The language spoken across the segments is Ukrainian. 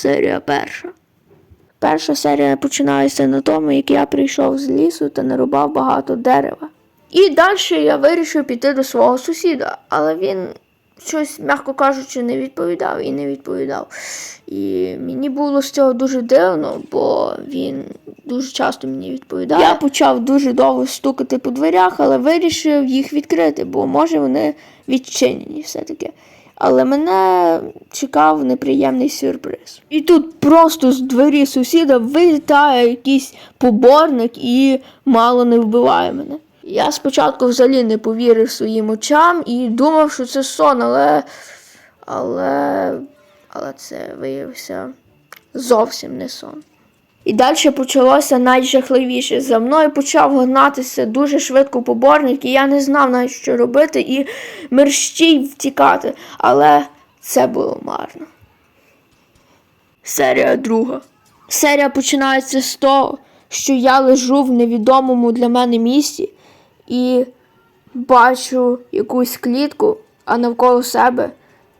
Серія перша. Перша серія починається на тому, як я прийшов з лісу та нарубав багато дерева. І далі я вирішив піти до свого сусіда, але він щось, м'яко кажучи, не відповідав і не відповідав. І мені було з цього дуже дивно, бо він дуже часто мені відповідав. Я почав дуже довго стукати по дверях, але вирішив їх відкрити, бо може вони відчинені все-таки. Але мене чекав неприємний сюрприз. І тут просто з двері сусіда вилітає якийсь поборник і мало не вбиває мене. Я спочатку взагалі не повірив своїм очам і думав, що це сон, але. Але. Але це виявився зовсім не сон. І далі почалося найжахливіше. За мною почав гнатися дуже швидко поборник, і я не знав навіть, що робити, і мерщій втікати. Але це було марно. Серія друга. Серія починається з того, що я лежу в невідомому для мене місці і бачу якусь клітку, а навколо себе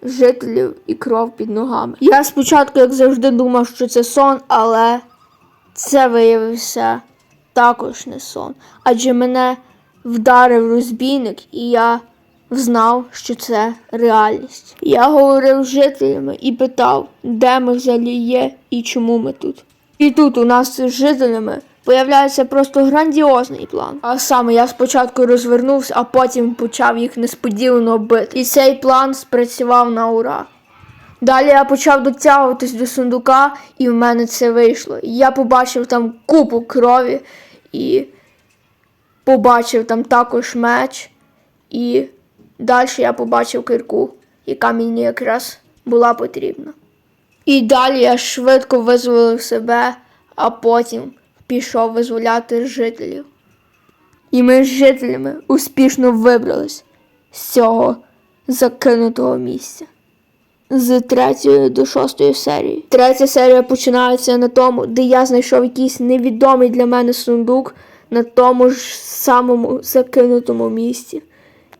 жителів і кров під ногами. Я спочатку, як завжди, думав, що це сон, але це виявився також не сон. Адже мене вдарив розбійник, і я знав, що це реальність. Я говорив з жителями і питав, де ми взагалі є і чому ми тут. І тут у нас з жителями появляється просто грандіозний план. А саме я спочатку розвернувся, а потім почав їх несподівано бити. І цей план спрацював на ура. Далі я почав дотягуватись до сундука, і в мене це вийшло. Я побачив там купу крові і побачив там також меч. І далі я побачив кирку, яка мені якраз була потрібна. І далі я швидко визволив себе, а потім пішов визволяти жителів. І ми з жителями успішно вибрались з цього закинутого місця. З третьої до шостої серії. Третя серія починається на тому, де я знайшов якийсь невідомий для мене сундук на тому ж самому закинутому місці.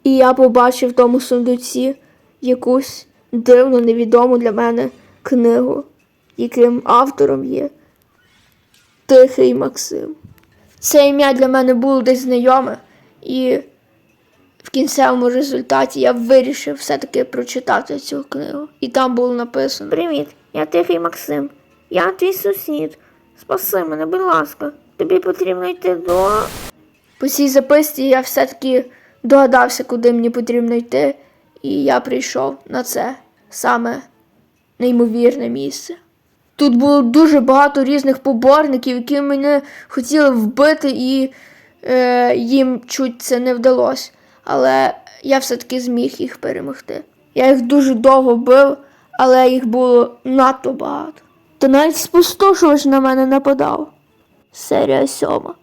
І я побачив в тому сундуці якусь дивну, невідому для мене книгу, яким автором є Тихий Максим. Це ім'я для мене було десь знайоме, і в кінцевому результаті я вирішив все-таки прочитати цю книгу. І там було написано: Привіт, я Тихий Максим. Я твій сусід. Спаси мене, будь ласка. Тобі потрібно йти до. По цій записці я все-таки догадався, куди мені потрібно йти, і я прийшов на це саме неймовірне місце. Тут було дуже багато різних поборників, які мене хотіли вбити, і е, їм чуть це не вдалося. Але я все-таки зміг їх перемогти. Я їх дуже довго бив, але їх було надто багато. Та навіть спустошувач на мене нападав. Серія сьома.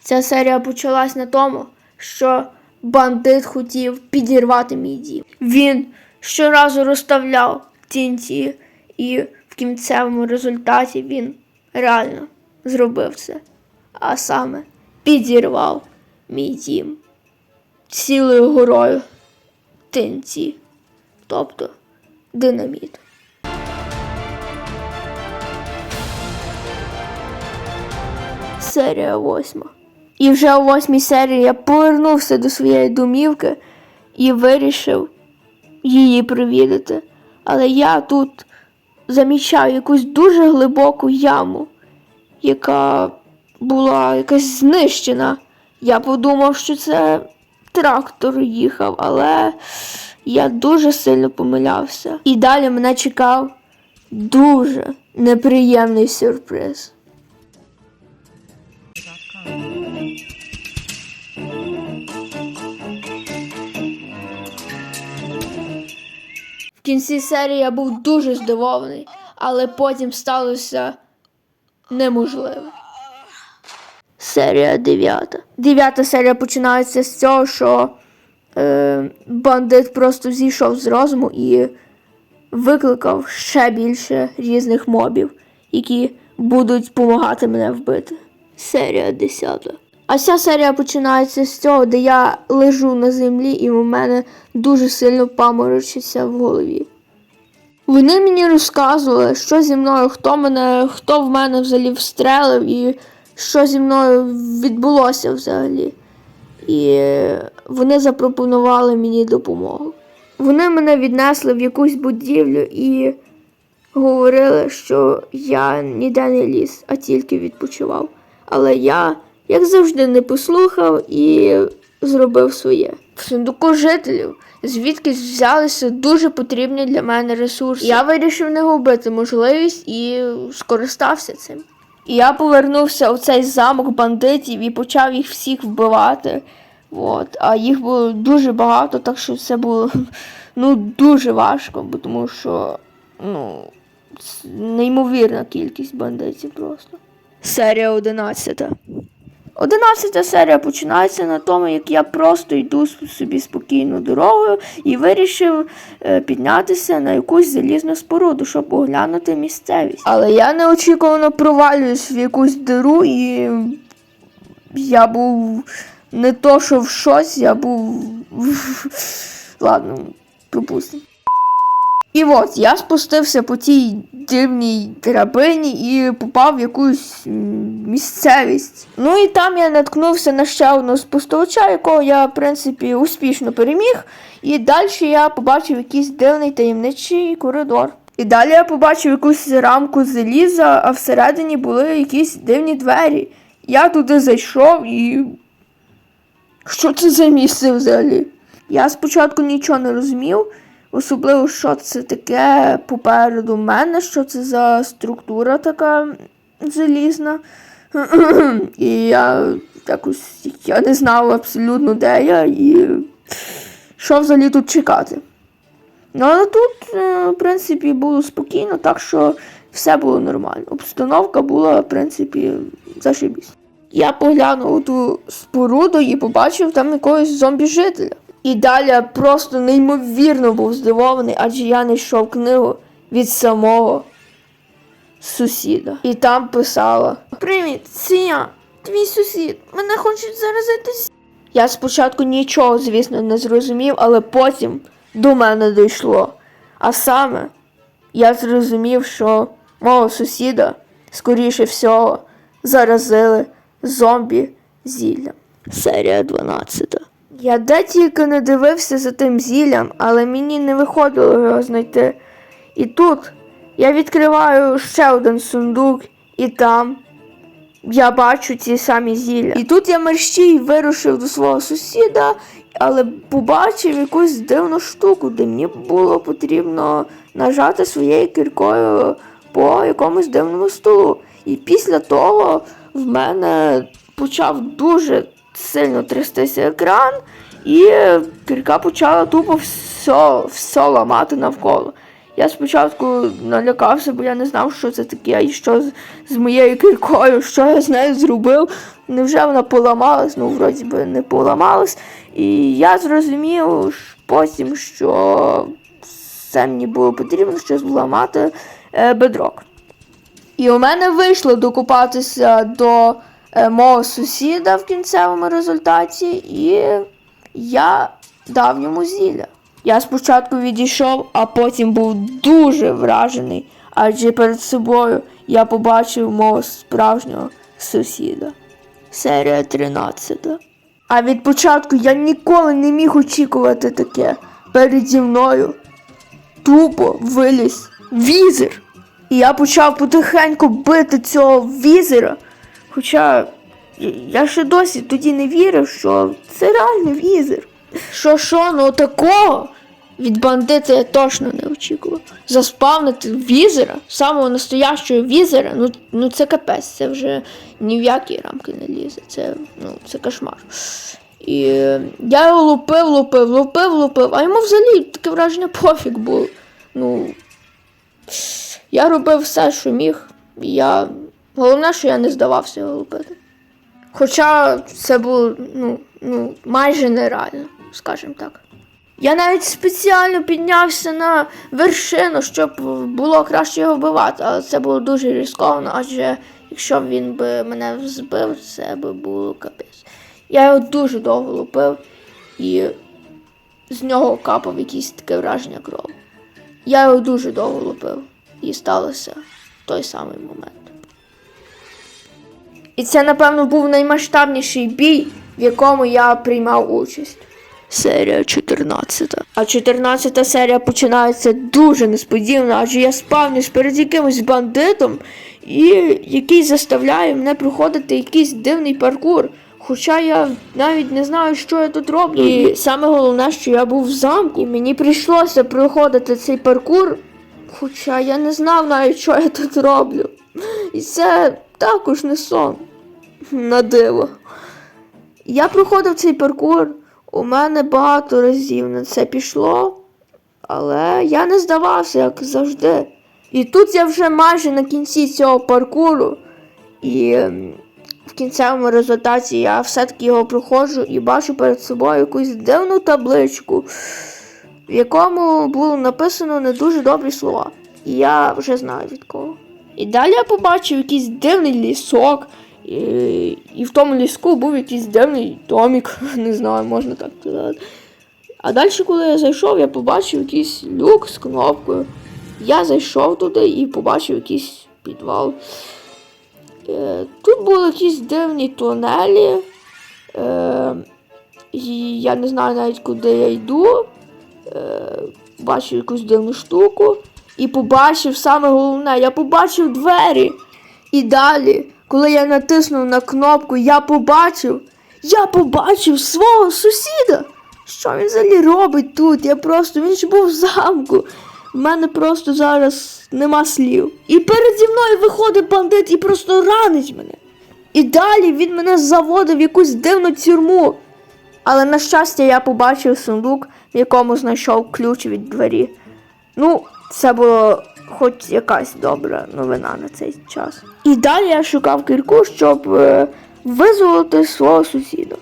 Ця серія почалась на тому, що бандит хотів підірвати мій дім. Він щоразу розставляв тінці, і в кінцевому результаті він реально зробив це. А саме підірвав мій дім цілою горою тинці, тобто динаміт. Серія восьма. І вже у восьмій серії я повернувся до своєї домівки і вирішив її провідати. Але я тут замічав якусь дуже глибоку яму, яка була якась знищена. Я подумав, що це трактор їхав, але я дуже сильно помилявся. І далі мене чекав дуже неприємний сюрприз. В кінці серії я був дуже здивований, але потім сталося неможливе. Серія дев'ята. Дев'ята серія починається з цього, що е, бандит просто зійшов з розуму і викликав ще більше різних мобів, які будуть допомагати мене вбити. Серія десята. А ця серія починається з цього, де я лежу на землі, і у мене дуже сильно паморочиться в голові. Вони мені розказували, що зі мною, хто мене, хто в мене взагалі встрелив і що зі мною відбулося взагалі. І вони запропонували мені допомогу. Вони мене віднесли в якусь будівлю і говорили, що я ніде не ліз, а тільки відпочивав. Але я, як завжди, не послухав і зробив своє. В сундуку жителів звідкись взялися дуже потрібні для мене ресурси. Я вирішив не губити можливість і скористався цим. І я повернувся у цей замок бандитів і почав їх всіх вбивати. От. А їх було дуже багато, так що це було ну, дуже важко, тому що ну, неймовірна кількість бандитів просто. Серія 11. Одинадцята серія починається на тому, як я просто йду собі спокійно дорогою і вирішив е, піднятися на якусь залізну споруду, щоб оглянути місцевість. Але я неочікувано провалююсь в якусь диру, і я був не то, що в щось, я був. Ладно, пропустимо. І от я спустився по тій дивній драбині і попав в якусь місцевість. Ну і там я наткнувся на ще одного спустувача, якого я, в принципі, успішно переміг. І далі я побачив якийсь дивний таємничий коридор. І далі я побачив якусь рамку заліза, а всередині були якісь дивні двері. Я туди зайшов і. Що це за місце взагалі? Я спочатку нічого не розумів, особливо, що це таке попереду мене, що це за структура така залізна. І я якось я не знав абсолютно, де я і що взагалі тут чекати. Ну, але тут, е, в принципі, було спокійно, так що все було нормально. Обстановка була, в принципі, зашибісь. Я поглянув у ту споруду і побачив там якогось зомбі-жителя. І далі просто неймовірно був здивований, адже я не йшов книгу від самого сусіда. І там писала: Привіт, це я, твій сусід. Мене хочуть заразитись. Я спочатку нічого, звісно, не зрозумів, але потім до мене дійшло. А саме, я зрозумів, що мого сусіда, скоріше всього, заразили зомбі зіллям. Серія 12. Я де тільки не дивився за тим зіллям, але мені не виходило його знайти. І тут я відкриваю ще один сундук, і там я бачу ці самі зілля. І тут я мерщій вирушив до свого сусіда, але побачив якусь дивну штуку, де мені було потрібно нажати своєю кіркою по якомусь дивному столу. І після того в мене почав дуже сильно трястися екран, і кірка почала тупо все, все ламати навколо. Я спочатку налякався, бо я не знав, що це таке, і що з, з моєю кіркою, що я з нею зробив. Невже вона поламалась? Ну, вроді би, не поламалась. І я зрозумів потім, що це мені було потрібно, щоб зламати е, бедрок. І у мене вийшло докупатися до е, мого сусіда в кінцевому результаті, і я дав йому зілля. Я спочатку відійшов, а потім був дуже вражений, адже перед собою я побачив мого справжнього сусіда. Серія 13. А від початку я ніколи не міг очікувати таке. Переді мною тупо виліз візер. І я почав потихеньку бити цього візера. Хоча я ще досі тоді не вірив, що це реально візер. Що що, ну такого від бандита я точно не очікував. Заспавнити візера, самого настоящого візера, ну, ну це капець, це вже ні в які рамки не лізе. Це, ну, це кошмар. І е, я його лупив, лупив, лупив, лупив, а йому взагалі таке враження пофіг було. Ну, я робив все, що міг. Я... Головне, що я не здавався його лупити. Хоча це було ну, ну, майже нереально, скажімо так. Я навіть спеціально піднявся на вершину, щоб було краще його вбивати, але це було дуже ризиковано, адже якщо він би мене збив, це би було капець. Я його дуже довго лупив і з нього капав якісь таке враження кров. Я його дуже довго лупив. І сталося той самий момент. І це, напевно, був наймасштабніший бій, в якому я приймав участь. Серія 14. А 14 серія починається дуже несподівано, адже я спавнюсь перед якимось бандитом, і який заставляє мене проходити якийсь дивний паркур. Хоча я навіть не знаю, що я тут роблю. І саме головне, що я був в замку, і мені прийшлося проходити цей паркур, хоча я не знав навіть, що я тут роблю. І це також не сон. На диво. Я проходив цей паркур. У мене багато разів на це пішло, але я не здавався, як завжди. І тут я вже майже на кінці цього паркуру, і в кінцевому результаті я все-таки його проходжу і бачу перед собою якусь дивну табличку, в якому було написано не дуже добрі слова. І я вже знаю від кого. І далі я побачив якийсь дивний лісок. І, і в тому ліску був якийсь дивний домик, не знаю, можна так сказати. А далі, коли я зайшов, я побачив якийсь люк з кнопкою. Я зайшов туди і побачив якийсь підвал. Е, тут були якісь дивні тунелі. Е, і я не знаю навіть куди я йду. Е, бачив якусь дивну штуку. І побачив саме головне, я побачив двері. І далі, коли я натиснув на кнопку, я побачив, я побачив свого сусіда. Що він взагалі робить тут? Я просто, він ж був в замку. В мене просто зараз нема слів. І переді мною виходить бандит і просто ранить мене. І далі він мене заводив в якусь дивну тюрму. Але на щастя, я побачив сундук, в якому знайшов ключ від двері. Ну, це було хоч якась добра новина на цей час. І далі я шукав кірку, щоб е, визволити свого сусіда.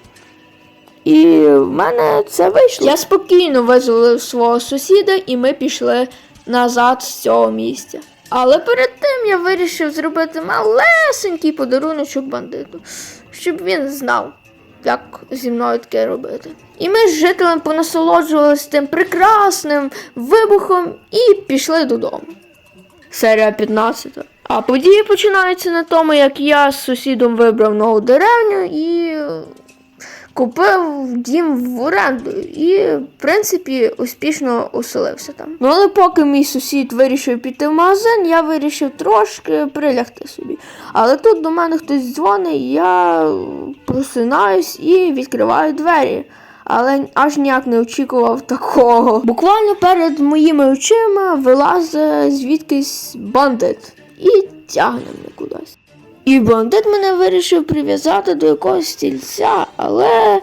І в мене це вийшло. Я спокійно визволив свого сусіда, і ми пішли назад з цього місця. Але перед тим я вирішив зробити малесенький подаруночок бандиту, щоб він знав, як зі мною таке робити. І ми з жителем понасолоджувалися тим прекрасним вибухом і пішли додому. Серія 15. А події починаються на тому, як я з сусідом вибрав нову деревню і купив дім в оренду. І, в принципі, успішно оселився там. Ну, але поки мій сусід вирішив піти в магазин, я вирішив трошки прилягти собі. Але тут до мене хтось дзвонить, я просинаюсь і відкриваю двері. Але аж ніяк не очікував такого. Буквально перед моїми очима вилазить звідкись бандит і тягне мене кудись. І бандит мене вирішив прив'язати до якогось стільця, але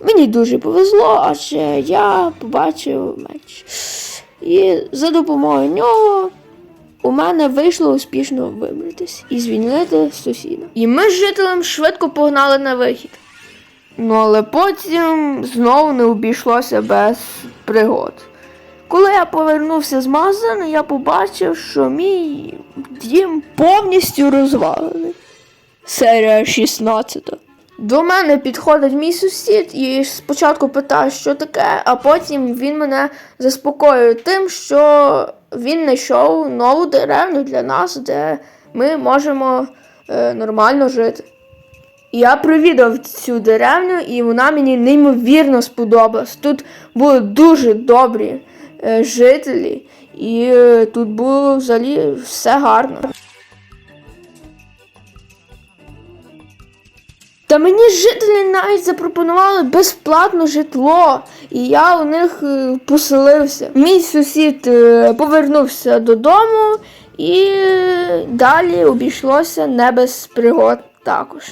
мені дуже повезло, адже я побачив меч. І за допомогою нього у мене вийшло успішно вибратись і звільнити сусіда. І ми з жителем швидко погнали на вихід. Ну, але потім знову не обійшлося без пригод. Коли я повернувся з магазину, я побачив, що мій дім повністю розвалений. Серія 16. До мене підходить мій сусід і спочатку питає, що таке, а потім він мене заспокоює тим, що він знайшов нову деревню для нас, де ми можемо е, нормально жити. Я провідав цю деревню, і вона мені неймовірно сподобалась. Тут були дуже добрі е, жителі, і е, тут було взагалі все гарно. Та мені жителі навіть запропонували безплатне житло, і я у них е, поселився. Мій сусід е, повернувся додому, і е, далі обійшлося не без пригод також.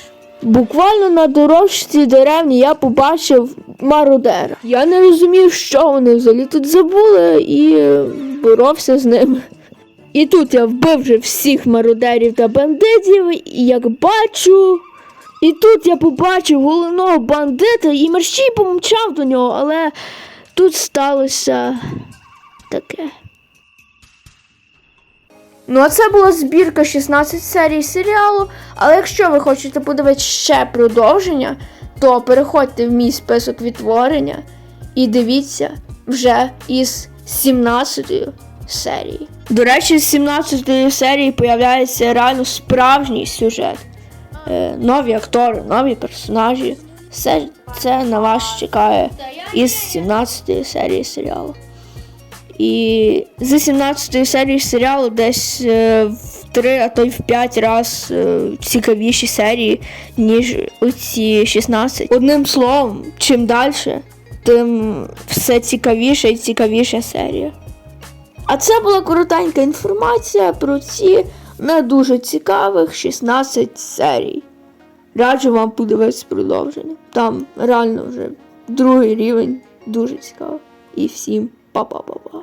Буквально на дорожці деревні я побачив мародера. Я не розумів, що вони взагалі тут забули, і боровся з ними. І тут я вбив вже всіх мародерів та бандитів, і як бачу. І тут я побачив головного бандита і мерщій помчав до нього, але тут сталося таке. Ну, а це була збірка 16 серій серіалу. Але якщо ви хочете подивитися ще продовження, то переходьте в мій список відтворення і дивіться вже із 17 серії. До речі, з 17 серії появляється реально справжній сюжет. Е, нові актори, нові персонажі. Все це на вас чекає із 17 серії серіалу. І з 17 серії серіалу десь е, в 3, а то й в 5 раз е, цікавіші серії, ніж оці 16. Одним словом, чим далі, тим все цікавіше і цікавіша серія. А це була коротенька інформація про ці не дуже цікавих 16 серій. Раджу вам подивитися продовження. Там реально вже другий рівень дуже цікаво. І всім па-па-па-па.